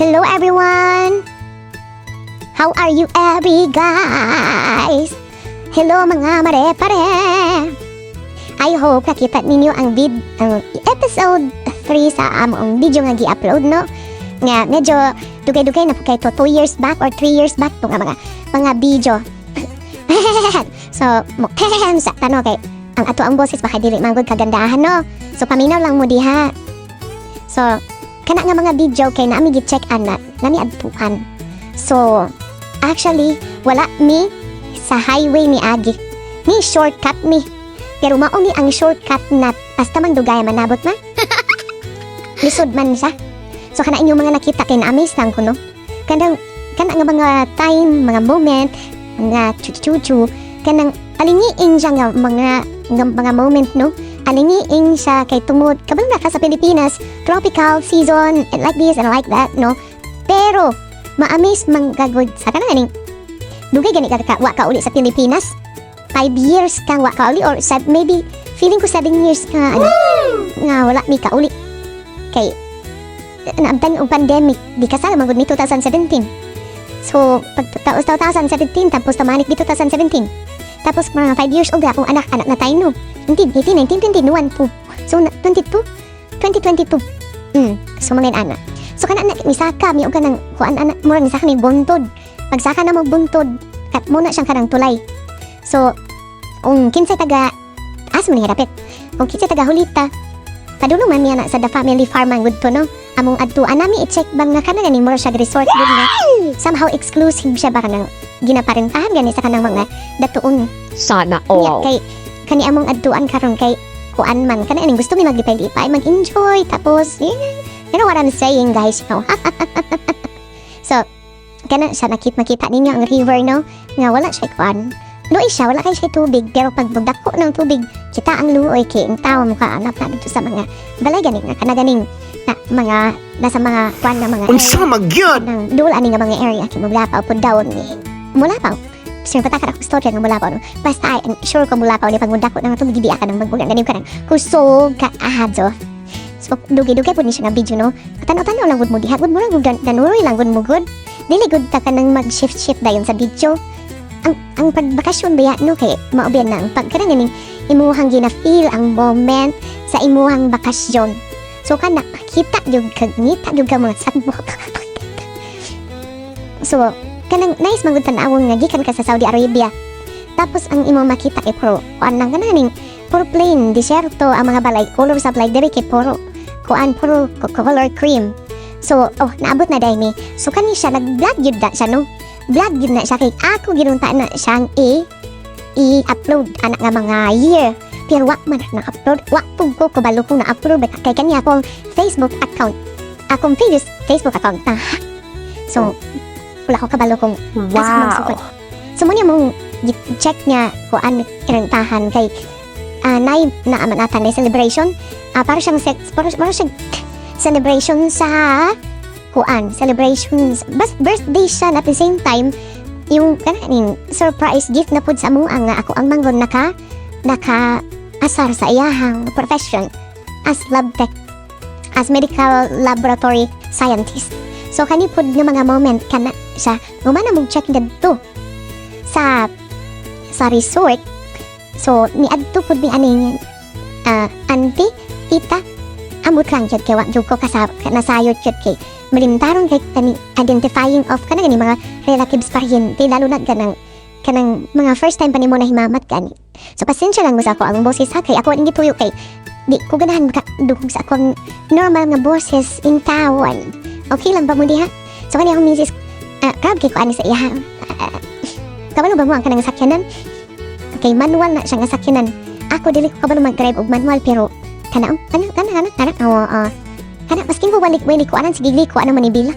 Hello everyone! How are you every guys? Hello mga mare pare! I hope nakita ninyo ang vid ang episode 3 sa among video nga gi-upload no. Nga medyo dugay-dugay na po kay to 2 years back or 3 years back to nga mga mga video. so, mo sa tano kay ang ato ang boses baka dili manggod kagandahan no. So paminaw lang mo diha. So, kana nga mga video kay naami gi-check an na nami adtuan. So, actually wala mi sa highway ni Agi. Ni shortcut mi. Pero mao ni ang shortcut na basta man dugay manabot man. Lisod man siya. So kana inyong mga nakita kay na-amaze lang ko no. Kanang kana nga mga time, mga moment, mga chuchu kanang alingiin siya nga mga nga mga moment no. Alingiin siya kay tumod kabalo na ka sa Pilipinas, tropical season and like this and like that no. Pero ma-amaze man gagod sa kanang aning dugay gani ka ka wa ka uli sa Pilipinas. 5 years ka wa ka uli or sa, maybe feeling ko 7 years ka ano, nga wala mi ka uli. Kay naabtan og pandemic di kasala man gud mi 2017. So pag ta- 2017 tapos tamanik di 2017. Tapos mga 5 years old akong anak anak na tayo no. 19, 18, 19, 21 po. So na- 22 2022. Mm, so mga anak. So kana na misaka mi og kanang kuan anak mo ni saka ni buntod. Pag saka na mo buntod kat mo na siyang kanang tulay. So kung kinsay taga as mo ni dapit. Kung kinsay taga hulita Padulong man niya na sa the family farm ang to no. Among adtuan nami i-check bang nga kanang ni mo siya resort good nga. Somehow exclusive siya ba kanang ginaparentahan gani sa kanang mga datuon. Sana all. kay kani among adtuan karon kay kuan man. Kani aning gusto mi maglipay-lipay mag-enjoy tapos eh, you know what I'm saying guys? No so kana siya nakit makita ninyo ang river no? Nga wala siya kuan. Luoy siya, wala kay siya tubig, pero pag magdako ng tubig, kita ang luoy kay ang tao mo kaanap na dito sa mga balay ganing nga kanaganing na mga nasa mga kuan na mga Unsa magyud? ng dula ani nga mga area kay mulapaw pud daw ni mulapaw. Sir pataka ako storya ng mulapaw no? Basta ay and sure ko mulapaw ni pag mudako nang tubig gibi ka nang magbugang ganim ka nang kusog ka ahadso so dugi-dugi pud ni siya nga video no? Tanaw-tanaw lang gud mo diha. Gud mo lang dan- danuroy lang gud mo gud. Dili gud ta nang mag shift shift dayon sa video. Ang ang pagbakasyon baya no kay maobian na ang pagkanang ganing imuhang gina-feel ang moment sa imuhang bakasyon. So kana kita jud kag ngita jud ka mga sagbot So, kanang nice magud tan-awon nga gikan ka sa Saudi Arabia. Tapos ang imo makita kay puro kuan lang kananing puro plain, desierto ang mga balay, color sa balay diri kay puro kuan puro color cream. So, oh, naabot na dai ni. So kani siya nag-vlog yun na siya no. Vlog yun na siya kay ako ginunta na siyang i i-upload anak nga mga year. Pero wa man na upload, wa pug ko kabalo ko na upload kay kani akong Facebook account. Akong previous Facebook account hack. So, wala ko kabalo kung Wow. So mo niya mong check niya kung ano kinantahan kay ah nay na amanatan na celebration. Ah para siyang sex, para, para siyang celebration sa kuan, celebration bas birthday siya at the same time yung kananing surprise gift na pud sa mo ang ako ang manggon naka naka asar sa iyahang profession as lab tech as medical laboratory scientist. So kani pud nga mga moment kana siya Ngumana mong check dito sa sa resort. So, ni adto pud ni aning ah auntie, tita, amot lang jud kay wa jud ko kasab nasayod jud kay malimtaron kay kani identifying of kana gani mga relatives pariente lalo na kanang kanang mga first time pa nimo na himamat gani. So pasensya lang mo sa ako ang boses ha kay ako ang gituyo kay di ko ganahan maka dugog sa akong normal nga boses in tawon. Okay lang ba mo diha? So kani akong misis Ah, crab kay ko ani sa iya. Uh, kabalo ba mo ang kanang sakyanan? Okay, manual na siya nga sakyanan. Ako dili ko kabalo mag-drive og manual pero kana oh, kana kana kana kana oh, oh. Kana maskin ko walik walik ko anan sige ko ano manibila.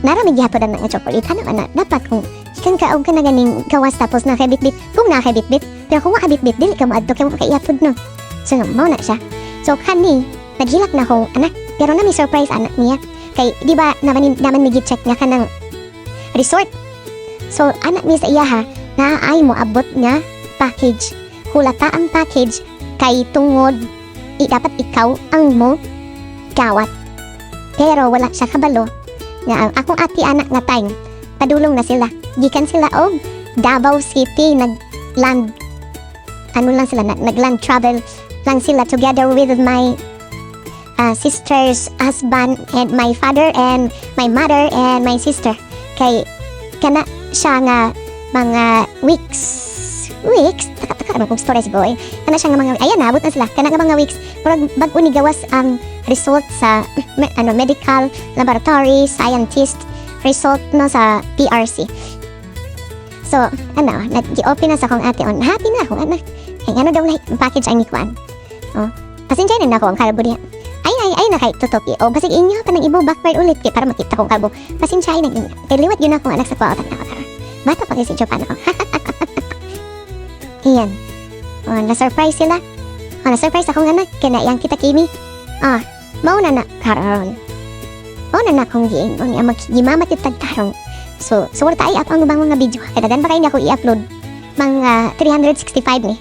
Nara may gihapon na nga chocolate ano ana dapat kung ikan ka og kana ganing gawas tapos na kay bitbit kung na kay bitbit pero kung wa bitbit dili ka maadto kay mo kay iyapod no. So mao na siya. So kani naghilak na akong anak pero na may surprise anak niya kay di ba naman naman may check nga kanang resort. So anak ni sa iya ha na ay mo abot nga package. Hulata ang package kay tungod i dapat ikaw ang mo gawat Pero wala siya kabalo nga ang akong ati anak nga time padulong na sila. Gikan sila og Davao City nag land ano lang sila nag, nag-land travel lang sila together with my uh, sister's husband and my father and my mother and my sister. Kay kana siya nga mga weeks. Weeks? Taka-taka ano kung stories boy? Kana siya nga mga ayan naabot na sila. Kana nga mga weeks. Murag bag-o ni gawas ang result sa me- ano medical laboratory scientist result no sa PRC so ano nag-open na sa akong ate on happy na ako ano? Ay ano daw na package ang ikuan? Oh pasensya na ako ang niya ay ay na kay tutoki o basig inyo pa nang ibo backward ulit kay para makita kong kalbo pasensya na inyo kay liwat yun ako anak sa kwautan na ako bata pa kasi Japan ako Iyan. Oh, na-surprise sila. Oh, na-surprise akong anak. Kaya yang kita kimi. Ah, mauna na karon. Mauna na akong giingon nga maghimamat yung tagtarong. So, wala tayo up ang bang mga video. Kaya dan pa niya ako i-upload. Mga 365 ni.